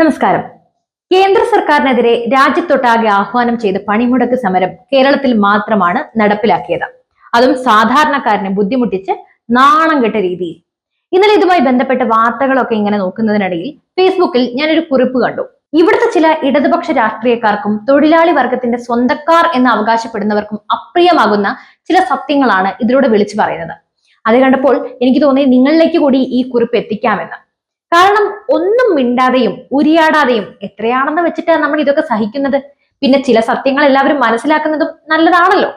നമസ്കാരം. കേന്ദ്ര സർക്കാരിനെതിരെ രാജ്യത്തൊട്ടാകെ ആഹ്വാനം ചെയ്ത പണിമുടക്ക് സമരം കേരളത്തിൽ മാത്രമാണ് നടപ്പിലാക്കിയത്. അതും സാധാരണക്കാരനെ ബുദ്ധിമുട്ടിച്ച് നാണം കെട്ട രീതിയിൽ. ഇന്നലെ ഇതുമായി ബന്ധപ്പെട്ട വാർത്തകളൊക്കെ ഇങ്ങനെ നോക്കുന്നതിനിടയിൽ ഫേസ്ബുക്കിൽ ഞാനൊരു കുറിപ്പ് കണ്ടു. ഇവിടുത്തെ ചില ഇടതുപക്ഷ രാഷ്ട്രീയക്കാർക്കും തൊഴിലാളി വർഗത്തിന്റെ സ്വന്തക്കാർ എന്ന് അവകാശപ്പെടുന്നവർക്കും അപ്രിയമാകുന്ന ചില സത്യങ്ങളാണ് ഇതിലൂടെ വിളിച്ചു പറയുന്നത്. അത് കണ്ടപ്പോൾ എനിക്ക് തോന്നി നിങ്ങളിലേക്ക് കൂടി ഈ കുറിപ്പ് എത്തിക്കാമെന്ന്. കാരണം ഒന്നും മിണ്ടാതെയും ഉരിയാടാതെയും എത്രയാണെന്ന് വെച്ചിട്ടാണ് നമ്മൾ ഇതൊക്കെ സഹിക്കുന്നത്? പിന്നെ ചില സത്യങ്ങൾ എല്ലാവരും മനസ്സിലാക്കുന്നതും നല്ലതാണല്ലോ.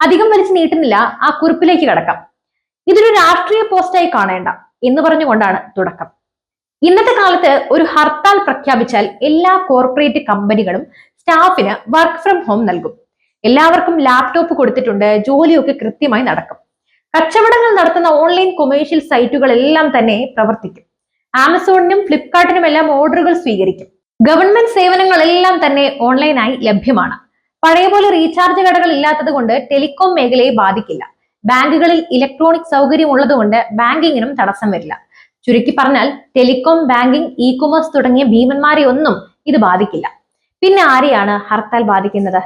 അധികം വലിച്ചു നീട്ടുന്നില്ല. ആ കുറിപ്പിലേക്ക് കടക്കാം. ഇതൊരു രാഷ്ട്രീയ പോസ്റ്റായി കാണേണ്ട എന്ന് പറഞ്ഞുകൊണ്ടാണ് തുടക്കം. ഇന്നത്തെ കാലത്ത് ഒരു ഹർത്താൽ പ്രഖ്യാപിച്ചാൽ എല്ലാ കോർപ്പറേറ്റ് കമ്പനികളും സ്റ്റാഫിന് വർക്ക് ഫ്രം ഹോം നൽകും. എല്ലാവർക്കും ലാപ്ടോപ്പ് കൊടുത്തിട്ടുണ്ട്. ജോലിയൊക്കെ കൃത്യമായി നടക്കും. കച്ചവടങ്ങൾ നടത്തുന്ന ഓൺലൈൻ കൊമേഴ്ഷ്യൽ സൈറ്റുകളെല്ലാം തന്നെ പ്രവർത്തിക്കും. ആമസോണിനും ഫ്ലിപ്കാർട്ടിനും എല്ലാം ഓർഡറുകൾ സ്വീകരിക്കും. ഗവൺമെന്റ് സേവനങ്ങളെല്ലാം തന്നെ ഓൺലൈനായി ലഭ്യമാണ്. പഴയ പോലെ റീചാർജ് കടകൾ ഇല്ലാത്തത് കൊണ്ട് ടെലികോം മേഖലയെ ബാധിക്കില്ല. ബാങ്കുകളിൽ ഇലക്ട്രോണിക് സൗകര്യം ഉള്ളതുകൊണ്ട് ബാങ്കിങ്ങിനും തടസ്സം വരില്ല. ചുരുക്കി പറഞ്ഞാൽ ടെലികോം ബാങ്കിംഗ് ഇ കൊമേഴ്സ് തുടങ്ങിയ ഭീമന്മാരെ ഒന്നും ഇത് ബാധിക്കില്ല. പിന്നെ ആരെയാണ് ഹർത്താൽ ബാധിക്കുന്നത്?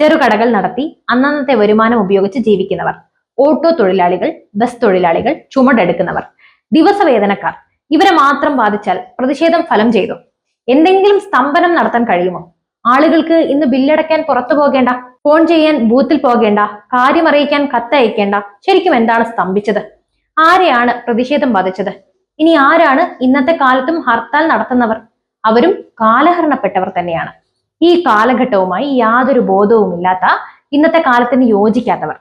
ചെറുകടകൾ നടത്തി അന്നന്നത്തെ വരുമാനം ഉപയോഗിച്ച് ജീവിക്കുന്നവർ. ഓട്ടോ തൊഴിലാളികൾ ബസ് തൊഴിലാളികൾ ചുമടെടുക്കുന്നവർ. ദിവസവേതനക്കാർ. ഇവരെ മാത്രം ബാധിച്ചാൽ പ്രതിഷേധം ഫലം ചെയ്തു. എന്തെങ്കിലും സ്തംഭനം നടത്താൻ കഴിയുമോ? ആളുകൾക്ക് ഇന്ന് ബില്ലടയ്ക്കാൻ പുറത്തു പോകേണ്ട ഫോൺ ചെയ്യാൻ ബൂത്തിൽ പോകേണ്ട കാര്യമറിയിക്കാൻ കത്തയക്കേണ്ട ശരിക്കും എന്താണ് സ്തംഭിച്ചത്? ആരെയാണ് പ്രതിഷേധം ബാധിച്ചത്? ഇനി ആരാണ് ഇന്നത്തെ കാലത്തും ഹർത്താൽ നടത്തുന്നവർ? അവരും കാലഹരണപ്പെട്ടവർ തന്നെയാണ്. ഈ കാലഘട്ടവുമായി യാതൊരു ബോധവുമില്ലാത്ത ഇന്നത്തെ കാലത്തിന് യോജിക്കാത്തവർ.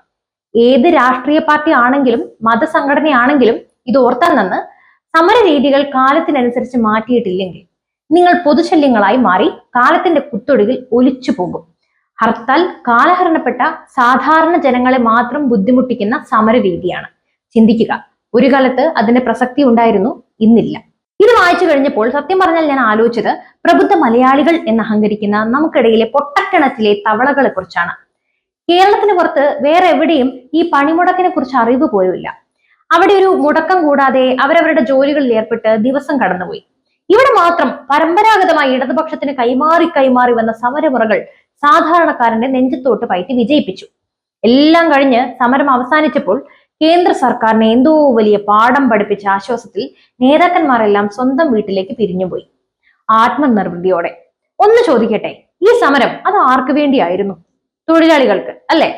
ഏത് രാഷ്ട്രീയ പാർട്ടി ആണെങ്കിലും മതസംഘടനയാണെങ്കിലും ഇത് ഓർത്താൻ നിന്ന് സമര രീതികൾ കാലത്തിനനുസരിച്ച് മാറ്റിയിട്ടില്ലെങ്കിൽ നിങ്ങൾ പൊതുശല്യങ്ങളായി മാറി കാലത്തിന്റെ കുത്തൊടുകിൽ ഒലിച്ചു പോകും. ഹർത്താൽ കാലഹരണപ്പെട്ട സാധാരണ ജനങ്ങളെ മാത്രം ബുദ്ധിമുട്ടിക്കുന്ന സമര രീതിയാണ് ചിന്തിക്കുക ഒരു കാലത്ത് അതിന്റെ പ്രസക്തി ഉണ്ടായിരുന്നു ഇന്നില്ല. ഇത് വായിച്ചു കഴിഞ്ഞപ്പോൾ സത്യം പറഞ്ഞാൽ ഞാൻ ആലോചിച്ചത് പ്രബുദ്ധ മലയാളികൾ എന്ന് അഹങ്കരിക്കുന്ന നമുക്കിടയിലെ പൊട്ടക്കിണറ്റിലെ തവളകളെ കുറിച്ചാണ് കേരളത്തിന് പുറത്ത് വേറെ എവിടെയും ഈ പണിമുടക്കിനെ കുറിച്ച് അറിവ് പോലുമില്ല. അവിടെ ഒരു മുടക്കം കൂടാതെ അവരവരുടെ ജോലികളിൽ ഏർപ്പെട്ട് ദിവസം കടന്നുപോയി. ഇവിടെ മാത്രം പരമ്പരാഗതമായി ഇടതുപക്ഷത്തിന് കൈമാറി കൈമാറി വന്ന സമരമുറകൾ സാധാരണക്കാരന്റെ നെഞ്ചത്തോട്ട് പയറ്റി വിജയിപ്പിച്ചു. എല്ലാം കഴിഞ്ഞ് സമരം അവസാനിച്ചപ്പോൾ കേന്ദ്ര സർക്കാരിനെ എന്തോ വലിയ പാഠം പഠിപ്പിച്ച ആശ്വാസത്തിൽ നേതാക്കന്മാരെല്ലാം സ്വന്തം വീട്ടിലേക്ക് പിരിഞ്ഞുപോയി. ആത്മനിർവൃതിയോടെ. ഒന്ന് ചോദിക്കട്ടെ ഈ സമരം അത് ആർക്ക് വേണ്ടിയായിരുന്നു? തൊഴിലാളികൾക്ക് അല്ലെ?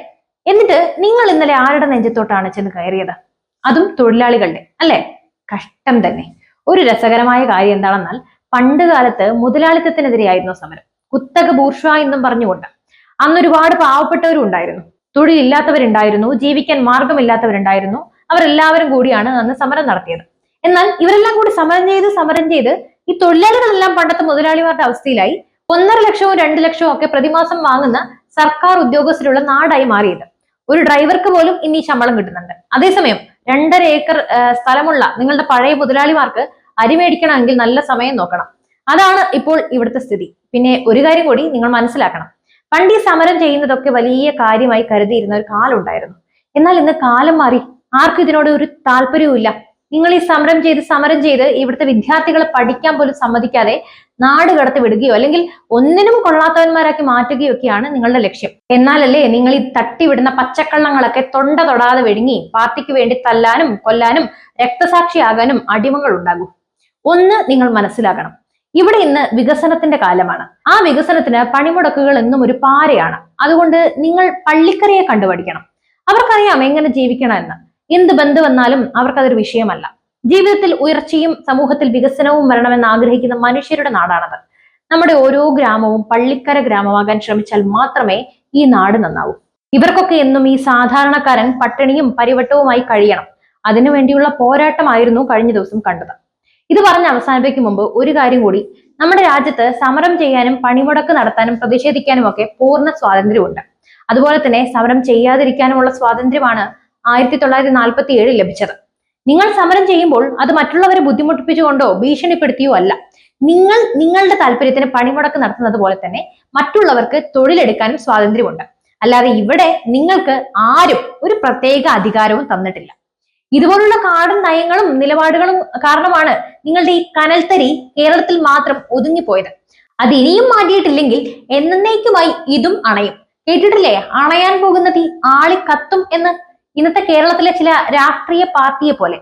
എന്നിട്ട് നിങ്ങൾ ഇന്നലെ ആരുടെ നെഞ്ചത്തോട്ടാണ് ചെന്ന് കയറിയത്? അതും തൊഴിലാളികളുടെ അല്ലെ? കഷ്ടം തന്നെ. ഒരു രസകരമായ കാര്യം എന്താണെന്നാൽ പണ്ട് കാലത്ത് മുതലാളിത്തത്തിനെതിരെയായിരുന്നു സമരം. കുത്തക ബൂർഷ എന്നും പറഞ്ഞുകൊണ്ട്. അന്ന് ഒരുപാട് പാവപ്പെട്ടവരും ഉണ്ടായിരുന്നു. തൊഴിലില്ലാത്തവരുണ്ടായിരുന്നു ജീവിക്കാൻ മാർഗമില്ലാത്തവരുണ്ടായിരുന്നു അവരെല്ലാവരും കൂടിയാണ് അന്ന് സമരം നടത്തിയത്. എന്നാൽ ഇവരെല്ലാം കൂടി സമരം ചെയ്ത് സമരം ചെയ്ത് ഈ തൊഴിലാളികളെല്ലാം പണ്ടത്തെ മുതലാളിമാരുടെ അവസ്ഥയിലായി ഒന്നര ലക്ഷവും രണ്ട് ലക്ഷവും ഒക്കെ പ്രതിമാസം വാങ്ങുന്ന സർക്കാർ ഉദ്യോഗസ്ഥരുള്ള നാടായി മാറിയത്. ഒരു ഡ്രൈവർക്ക് പോലും ഇനി ശമ്പളം കിട്ടുന്നുണ്ട്. അതേസമയം രണ്ടര ഏക്കർ സ്ഥലമുള്ള നിങ്ങളുടെ പഴയ മുതലാളിമാർക്ക് അരി മേടിക്കണമെങ്കിൽ നല്ല സമയം നോക്കണം. അതാണ് ഇപ്പോൾ ഇവിടുത്തെ സ്ഥിതി. പിന്നെ ഒരു കാര്യം കൂടി നിങ്ങൾ മനസ്സിലാക്കണം. പണ്ട് ഈ സമരം ചെയ്യുന്നതൊക്കെ വലിയ കാര്യമായി കരുതിയിരുന്ന ഒരു കാലം ഉണ്ടായിരുന്നു. എന്നാൽ ഇന്ന് കാലം മാറി. ആർക്കും ഇതിനോട് ഒരു താല്പര്യവും നിങ്ങൾ ഈ സമരം ചെയ്ത് സമരം ചെയ്ത് ഇവിടുത്തെ വിദ്യാർത്ഥികളെ പഠിക്കാൻ പോലും സമ്മതിക്കാതെ നാട് കടത്തി വിടുകയോ അല്ലെങ്കിൽ ഒന്നിനും കൊള്ളാത്തവന്മാരാക്കി മാറ്റുകയോ ഒക്കെയാണ് നിങ്ങളുടെ ലക്ഷ്യം. എന്നാലല്ലേ നിങ്ങൾ ഈ തട്ടിവിടുന്ന പച്ചക്കള്ളങ്ങളൊക്കെ തൊണ്ട തൊടാതെ വെടുങ്ങി പാർട്ടിക്ക് വേണ്ടി തല്ലാനും കൊല്ലാനും രക്തസാക്ഷിയാകാനും അടിമകൾ ഉണ്ടാകൂ. ഒന്ന് നിങ്ങൾ മനസ്സിലാക്കണം. ഇവിടെ ഇന്ന് വികസനത്തിന്റെ കാലമാണ്. ആ വികസനത്തിന് പണിമുടക്കുകൾ എന്നും ഒരു പാരയാണ്. അതുകൊണ്ട് നിങ്ങൾ പള്ളിക്കരയെ കണ്ടുപഠിക്കണം. അവർക്കറിയാം എങ്ങനെ ജീവിക്കണം എന്ന്. എന്ത് ബന്ധു വന്നാലും അവർക്കതൊരു വിഷയമല്ല. ജീവിതത്തിൽ ഉയർച്ചയും സമൂഹത്തിൽ വികസനവും വരണമെന്ന് ആഗ്രഹിക്കുന്ന മനുഷ്യരുടെ നാടാണത്. നമ്മുടെ ഓരോ ഗ്രാമവും പള്ളിക്കര ഗ്രാമമാകാൻ ശ്രമിച്ചാൽ മാത്രമേ ഈ നാട് നന്നാവൂ. ഇവർക്കൊക്കെ എന്നും ഈ സാധാരണക്കാരൻ പട്ടിണിയും പരിവട്ടവുമായി കഴിയണം. അതിനുവേണ്ടിയുള്ള പോരാട്ടമായിരുന്നു കഴിഞ്ഞ ദിവസം കണ്ടത്. ഇത് പറഞ്ഞ് അവസാനിപ്പിക്കും മുമ്പ് ഒരു കാര്യം കൂടി. നമ്മുടെ രാജ്യത്ത് സമരം ചെയ്യാനും പണിമുടക്ക് നടത്താനും പ്രതിഷേധിക്കാനും ഒക്കെ പൂർണ സ്വാതന്ത്ര്യമുണ്ട്. അതുപോലെ തന്നെ സമരം ചെയ്യാതിരിക്കാനുമുള്ള സ്വാതന്ത്ര്യമാണ് ആയിരത്തി തൊള്ളായിരത്തി നാൽപ്പത്തി ഏഴിൽ ലഭിച്ചത്. നിങ്ങൾ സമരം ചെയ്യുമ്പോൾ അത് മറ്റുള്ളവരെ ബുദ്ധിമുട്ടിപ്പിച്ചുകൊണ്ടോ ഭീഷണിപ്പെടുത്തിയോ അല്ല. നിങ്ങൾ നിങ്ങളുടെ താല്പര്യത്തിന് പണിമുടക്ക് നടത്തുന്നത് പോലെ തന്നെ മറ്റുള്ളവർക്ക് തൊഴിലെടുക്കാനും സ്വാതന്ത്ര്യമുണ്ട്. അല്ലാതെ ഇവിടെ നിങ്ങൾക്ക് ആരും ഒരു പ്രത്യേക അധികാരവും തന്നിട്ടില്ല. ഇതുപോലുള്ള കാടൻ നയങ്ങളും നിലപാടുകളും കാരണമാണ് നിങ്ങളുടെ ഈ കനൽത്തരി കേരളത്തിൽ മാത്രം ഒതുങ്ങിപ്പോയത്. അത് ഇനിയും മാറ്റിയിട്ടില്ലെങ്കിൽ എന്നേക്കുമായി ഇതും അണയും. കേട്ടിട്ടില്ലേ? അണയാൻ പോകുന്ന തീ ആളി കത്തും എന്ന് ഇന്നത്തെ കേരളത്തിലെ ചില രാഷ്ട്രീയ പാർട്ടിയെ പോലെ